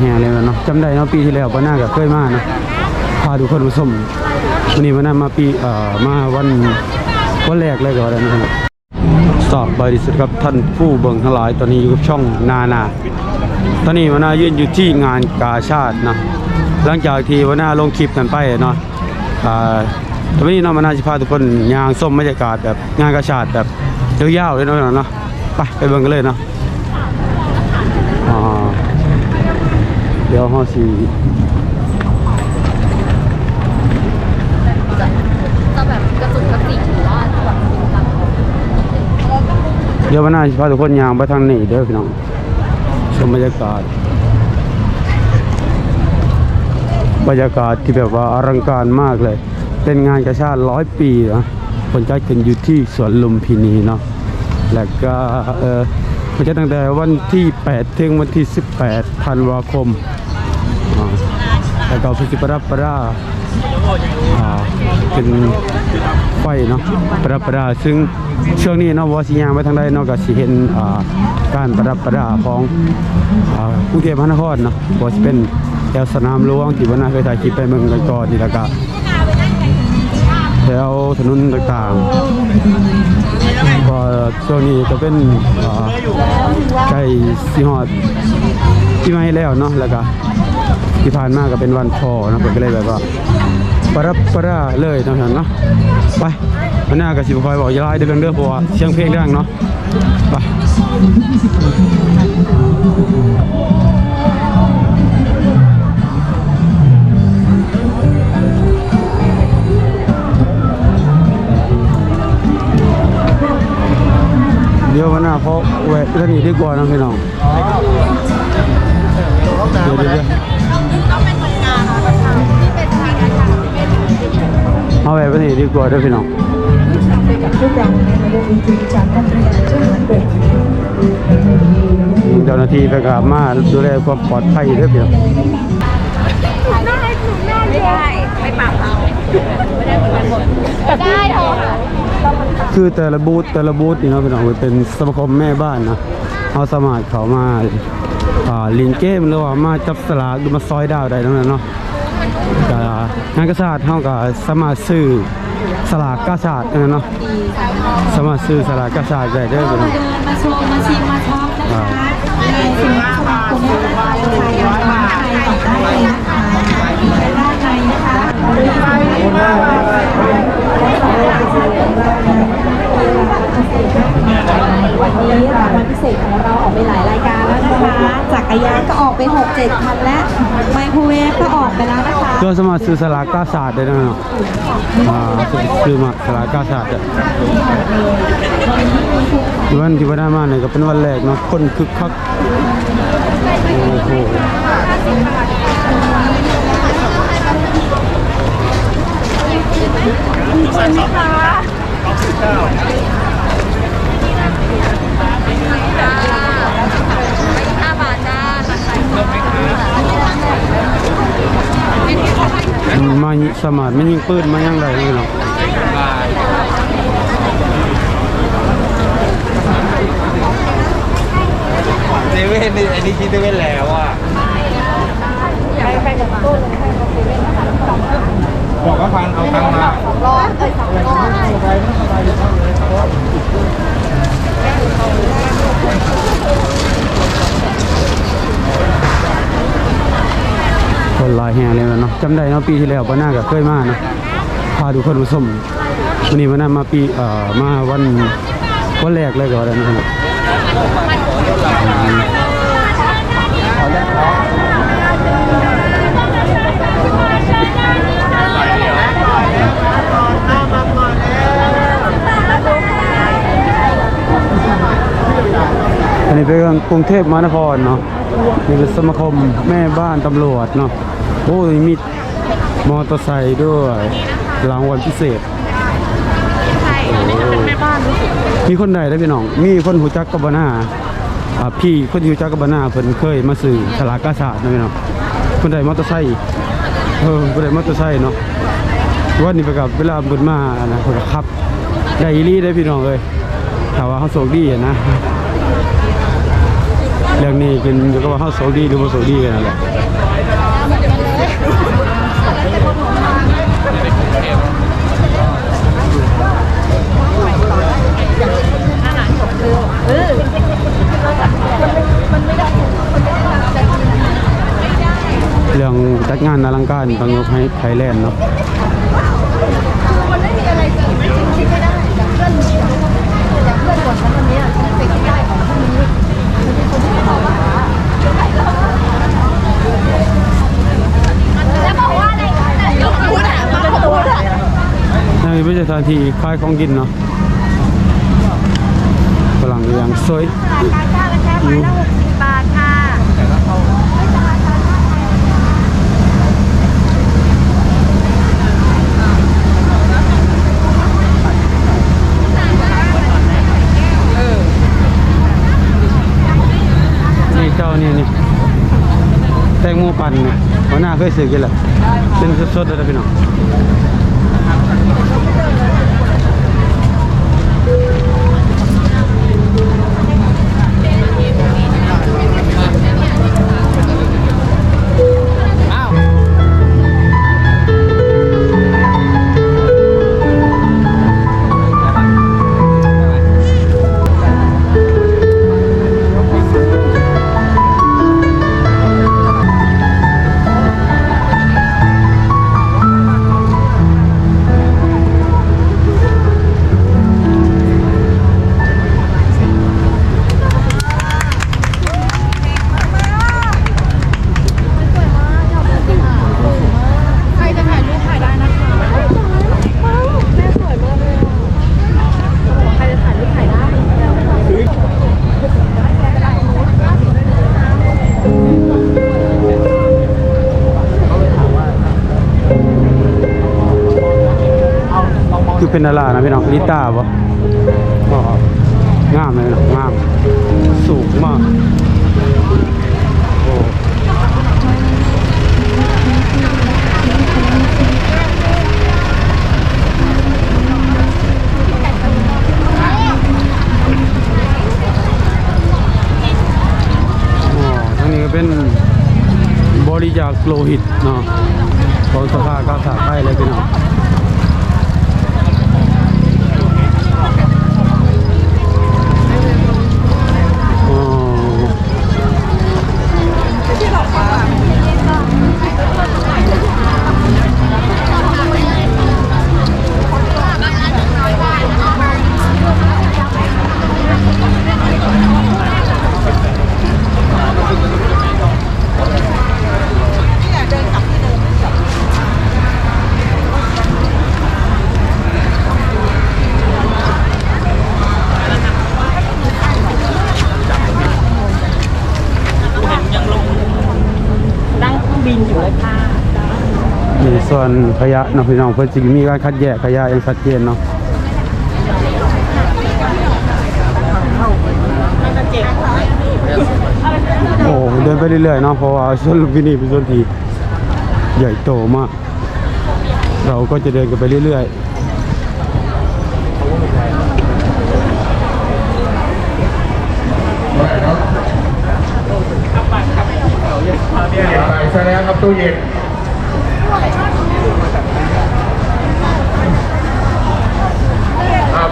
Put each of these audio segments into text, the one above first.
แห่เลยเนาะจำได้เนาะปีที่แล้วปานาก็เคยมานะพาทุกคนมาชมวันนี้ปานามาปีเอ่อมาวันวันแรกเลยก็ว่าได้นะครับสอบบริสุทธิ์ครับท่านผู้เบิ่งทั้งหลายตอนนี้อยู่กับช่องนานา ตอนนี้วนายืนอยู่ที่งานกาชาตินะหลังจากที่วนาลงคลิปกันไปเนาะอ่าตอนนี้เนาะวนาจะพาทุกคนยางส้มบรรยากาศแบบงานกาชาติแบบยาวๆเลยเนาะเนาะไปไปเบิ่งกันเลยเนาะอ่า เดี๋ยวเฮาสิจะแบบกระตุกกระติกหรือว่าแบบเดี๋ยววานาจะพาทุกคนยางไปทางนี้เด้อพี่น้องชมบรรยากาศ บรรยากาศที่แบบว่าอลังการมากเลย เป็นงานกระชาติร้อยปีนะคนจัดกันอยู่ที่สวนลุมพินีเนาะแล้วก็เออมันจะตั้งแต่วันที่ 8 ถึงวันที่ 18ธันวาคม แล้วก็พิธีประดับปราอ่าเป็นไฟเนาะประดับปราซึ่งช่วงนี้เนาะวอสิยางไปทางใดเนาะก็สิเห็นการประดับประดาของกรุงเทพมหานครเนาะว่าสิเป็นแถวสนามหลวงที่วันน่าเคยถ่ายคลิปไปเมืองกันก่อนนี่แล้วก็แถวถนนต่างๆก็ช่วงนี้ก็เป็นใกล้สิฮอดที่ไม่แล้วเนาะแล้วก็ ที่ผ่านมาก็เป็นวันพอนะผมก็เลยแบบว่าปรับปะราเลยนะท่านเนาะไปมันหน้าก็สิบคอยบอกอย่าไล่เด้อเด้อเพราะว่าเสียงเพลงดังเนาะไปเดี๋ยววันหน้าเขาแวะไปทางนี้ดีกว่านะพี่น้องเดี๋ยวเดี๋ยว เอาแวะไปทางนี้ดีกว่าเด้อพี่น้องเราะเจ้าหน้าที่ไปกับมาดูแลความปลอดภัยเด้อพี่น้องไม่ได้ไม่ปรับเอาไม่ได้เหมือนกันหมดได้โทรหาคือแต่ละบูธแต่ละบูธนี่เนาะพี่น้องเป็นสมาคมแม่บ้านนะเอาสมัครเขามาอ่าลินเกมหรือว่ามาจับสลากหรือมาซอยดาวได้ทั้งนั้นเนาะ งานกระสาดเฮากับสมาซื้อสลากกาชาดนั่นะเนาะสมาซื้อสลากกาชาดได้เด้อพี่น้องมาชมมาชิมมาช็อปนะคะในสินค้าสมาคมแม่บ้านไทยมาไทยต่อได้เลยนะคะด้านในนะคะ วันนี้รางวัลพิเศษของเราออกไปหลายรายการแล้วนะคะจักรยานก็ออกไป 6-7คันและไมโครเวฟก็ออกไปแล้วนะคะก็สามารถซื้อสลากกาชาดได้นะเนาะอ่าซื้อมาสลากาชาดอะวันที่วันามาเนี่ยก็เป็นวันแรกเนาะคนคึกคักโอ้โหห้าบาทจ้า มาสามารถไม่ยิงปืนมายังไรนี่เนาะเซเว่นนี่อันนี้คิดเซเว่นแล้วอะบอกว่าพันเอาตังค์มา ร้อนเอ้ยสองร้อน คนหลายแห่เลยเนาะ จำได้เนาะปีที่แล้วปานาก็เคยมาเนาะพาทุกคนมาชมวันนี้ปานามาปีเอ่อมาวันวันแรกเลยก็ว่าได้นะครับอันนี้เป็นกรุงเทพมหานครเนาะนี่เป็นสมาคมแม่บ้านตำรวจเนาะ โอ้ยมีมอเตอร์ไซค์ด้วยรางวัลพิเศษใช่อันนี้จะเป็นแม่บ้านรู้สึกมีคนใดได้พี่น้อง มีคนหูจักกับบานาอ่าพี่คนที่หูจักกับบานาเพิ่นเคยมาซื้อสลากกาชาดนะพี่น้องคนใดมอเตอร์ไซค์เออคนใดมอเตอร์ไซค์เนาะวันนี้ไปกับเวลาบิ่นมานะเพิ่นขับได้อีลีได้พี่น้องเอ้ยถ้าว่าเขาโชคดีนะเรื่องนี้เป็นกับว่าเฮาโชคดีหรือบ่โชคดีกันนั่นแหละ ในกรุงเออเรื่องจัดงานอลังการต้องยกให้ไทยแลนด์เนาะมันไม่มีอะไรสิมันคิดไม่ได้จากเพื่อนมีจากเพื่อนก่อนฉันคนนี้ฉันเป็นที่ได้ของพวกนี้มันเป็นคนที่เขาว่าแล้วบอกว่าอะไรยกพูดอะมันเป็นตัวอะ นี่เป็นส ถานที่ขายของกินเนาะฝรั่งอย่างสวยราคาจ้าแค่ไม้ละหกสิบบาทค่ะนี่เจ้านี่นี่แตงโมปั่นเนี่ยหัวหน้าเคยซื้อกินแหละเป็นสดๆเลยนะพี่น้อง คือเป็นดารานะพี่น้องลิต้าบ่ก็งามเลยนะงาม สูงมากโอ้อ๋อทางนี้ก็เป็นบริจาคโลหิตเนาะของสภากาชาติไทยเลยพี่น้อง อ๋อมี ส่วนขยะเนาะพี่น้องเพิ่นสิมีการคัดแยกขยะอย่างชัดเจนเนาะโอ้เดินไปเรื่อยๆเนาะเพราะว่าส่วนลุมพินีเป็นส่วนที่ใหญ่โตมาก เราก็จะเดินกันไปเรื่อยๆใส่ซะแล้วครับตู้เย็น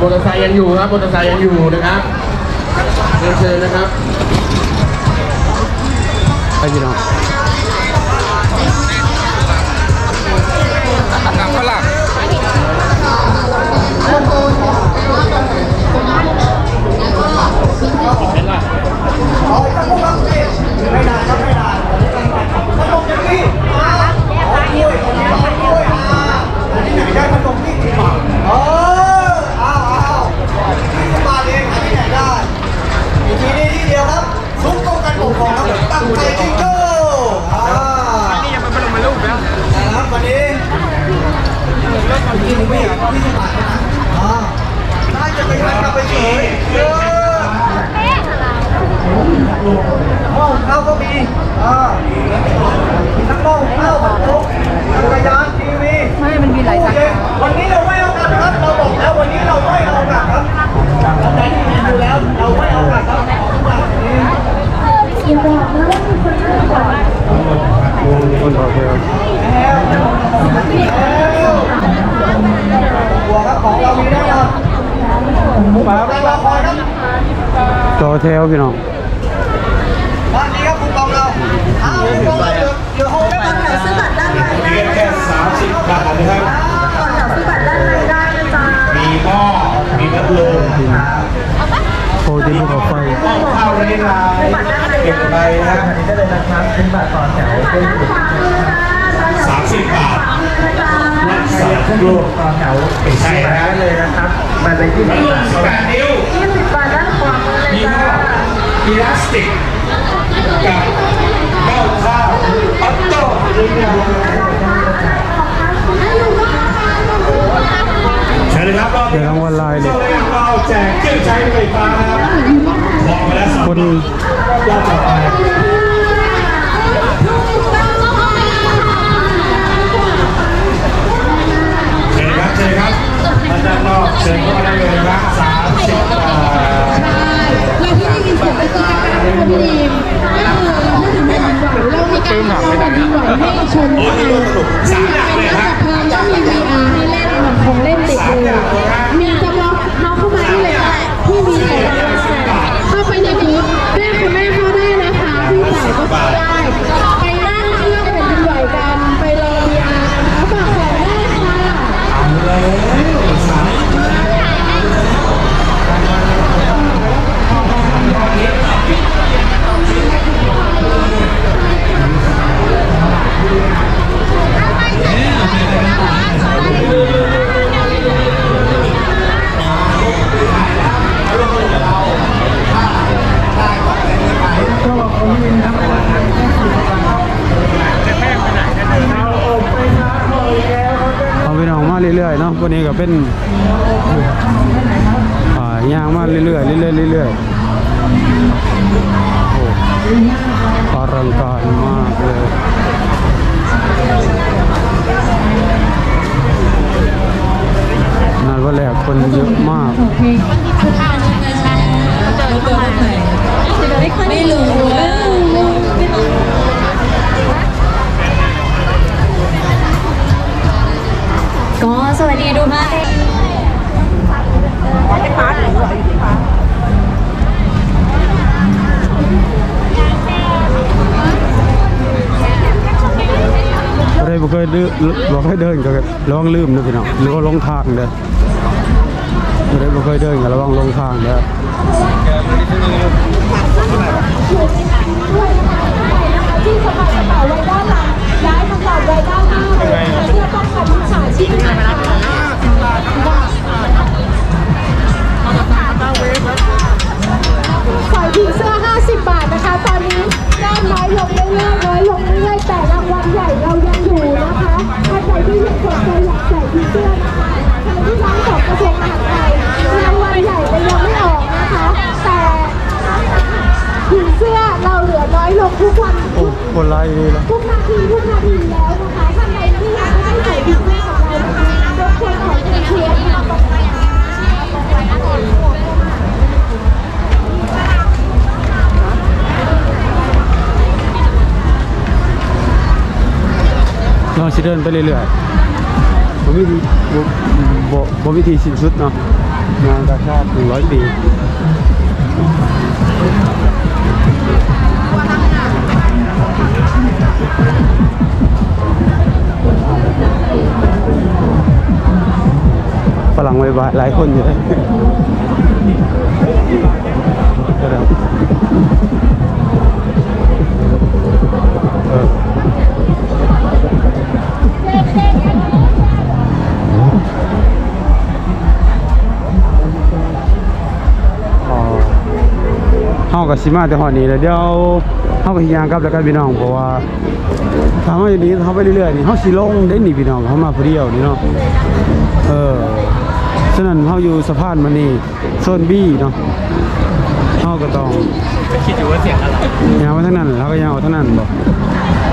มอเตอร์ไซค์ยังอยู่ครับมอเตอร์ไซค์ยังอยู่นะครับเรียนเชิญนะครับไปพี่น้องหนังฝรั่งเอออ้าวอ้าวที่สบายเองหาที่ไหนได้มีที่นี่ที่เดียวครับซุ้มป้องกันปกครองครับผมตั้งใจจริงเก้ออ่า นี่ยังเป็นพลังมาลูกแล้ว นะครับวันนี้ที่นี่ไม่ที่สบายนะอ่าน่าจะไปทานกลับไปเฉยเออหม้อหุงข้าวก็มีอ่ามีทั้งหม้อหุงข้าวผัดโต๊ะจักรยานทีวี ไม่มันมีหลายสาขา วันนี้เราไม่เอากลับครับ เราบอกแล้ววันนี้เราไม่เอากลับครับเราได้ยินดูแล้ว เราไม่เอากลับครับทุกอย่างนี้ มุกมาครับรอคอยครับ ต่อแถวพี่น้องบ้านนี้ครับคุณกองเราเอาคุณกองเราเดี๋ยวเดี๋ยวโฮมได้ไหมซื้อบัตรด้านในได้เพียงแค่30บาทนะครับก่อนแถวซื้อบัตรด้านในได้นะจ๊ะมีหม้อมีพัดลมโคตินภูเขาไฟข้าวไรลายเก็บไปนะได้เลยนะครับซื้อบัตรก่อนแถวสามสิบบาทรักษาทุกโรคตอแถวใช่แล้วเลยนะครับมันเป็นที่สิบแปดนิ้ว อพลาสติกกับหม้อข้าวออโต้หรือยังเชิญเลยครับรอบเดี๋ยวรางวัลลายเลยเราแจกเครื่องใช้ไฟฟ้านะครับบอกมาแล้วสองคนรอบต่อไป ให้ชมโอ้กันยนี่ก็สนุกสามอย่างเลยครับเพลิงก็มี VR ให้เล่นเหมือนของเล่นเด็กเลยมีจำลอง มาเรื่อยๆเนาะวันนี้ก็เป็นอ่าย่างมาเรื่อยๆเรื่อยๆเรื่อยๆโอ้อลังการมากเลยนั่นว่าแหละคนเยอะมากไม่รู้ ก็สวัสดีทุกท่านบ่ได้บ่เคยเดินบ่เคยเดินก็ระวังลืมนะพี่น้องหรือว่าลงทางเด้อบ่ได้บ่เคยเดินก็ระวังลงทางเด้อที่สะพายกระเป๋าไว้ด้านหลังย้ายกระเป๋าไว้ด้านหน้าเลยเพื่อป้องกัน มิจฉาชีพนะคะส เราสิเดินไปเรื่อยๆบ่มีบ่บ่บ่วิธีสิ้นสุดเนาะงานกาชาติ100ปีฝรั่งไว้หลายคนอยู่เลยเออ กับสิมาแต่หอนี้แล้วเดี๋ยวเฮากับยางกับแล้วกันพี่น้องเพราะว่าถ้าเฮาอย่างนี้เฮาไปเรื่อยๆนี่เฮาสิลงได้หนีพี่น้องเฮามาเดียวนี่เนาะเออฉะนั้นเฮาอยู่สะพานมันนี่โซน B เนาะเฮาก็ต้องคิดอยู่ว่าเสียงอะไรยาวมาทั้งนั้นแล้วก็ยาวทั้งนั้นบ่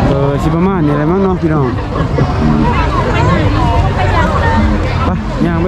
เออสิประมาณนี้แหละมั้งเนาะพี่น้องไปยางไป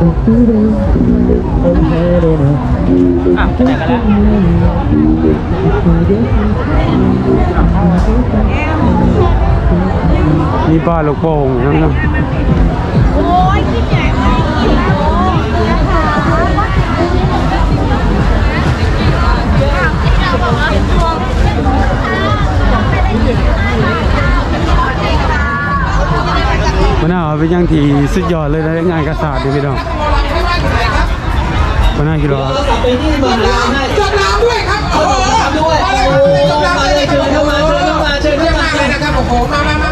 อกมีป้าลูกโป่งนั่นนะมันน่าเป็น อย่างที่สุดยอดเลยนะงานกระสาดนี่พี่น้องมันน่าคิดว่าไปนี่มาให้จบน้ำด้วยครับโอ้โหด้วยจบน้ำเลยเชิญเข้ามาเชิญเข้ามาเชิญเข้ามาเลยนะครับโอ้โหมามามา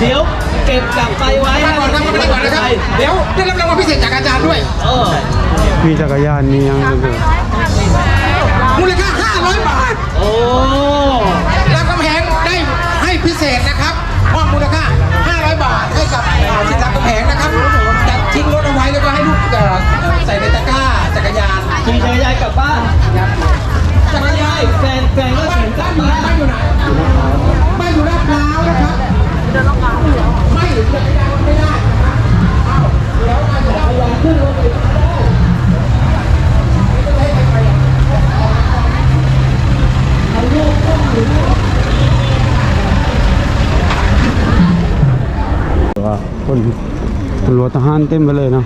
เดี๋ยวเก็บกลับไปไว้ให้ก่อนครับไม่ได้ก่อนนะครับเดี๋ยวได้รับรางวัลพิเศษจากอาจารย์ด้วยมีจักรยานมียังด้วยมูลค่า500บาทโอ้ กับสินรามคำแหงนะครับจัดทิ้งรถเอาไว้แล้วก็ให้ลูกเอ่อใส่ในตะกร้าจักรยานขี่จักรยานกลับบ้านจักรยานแฟนแฟนก็เข็นกลับบ้านไม่อยู่ไหนานเต็มไปเลยเนาะ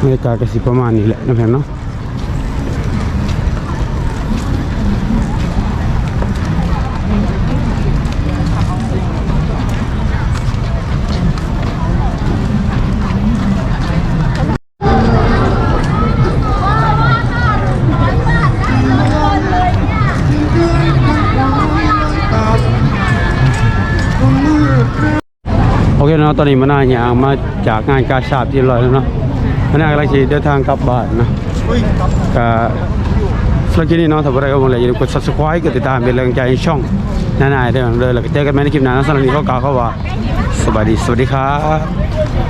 บรรยากาศก็สิประมาณนี้แหละนะแพนเนาะ นาะตอนนี้มันน่าอยางมาจากงานกาชาดที่ลอยแล้วเนาะมันน่ากำลังจะเดินทางกลับบ้านนะก็สำหรับคลิปนี้เนาะถ้าใครก็มองเลยอย่าลืมกด subscribe กดติดตามเป็นแรงใจให้ช่องนานๆเด้อเลยแล้วก็เจอกันใหม่ในคลิปหน้าสำหรับนี้ก็กล่าวเขาว่าสวัสดีสวัสดีครับ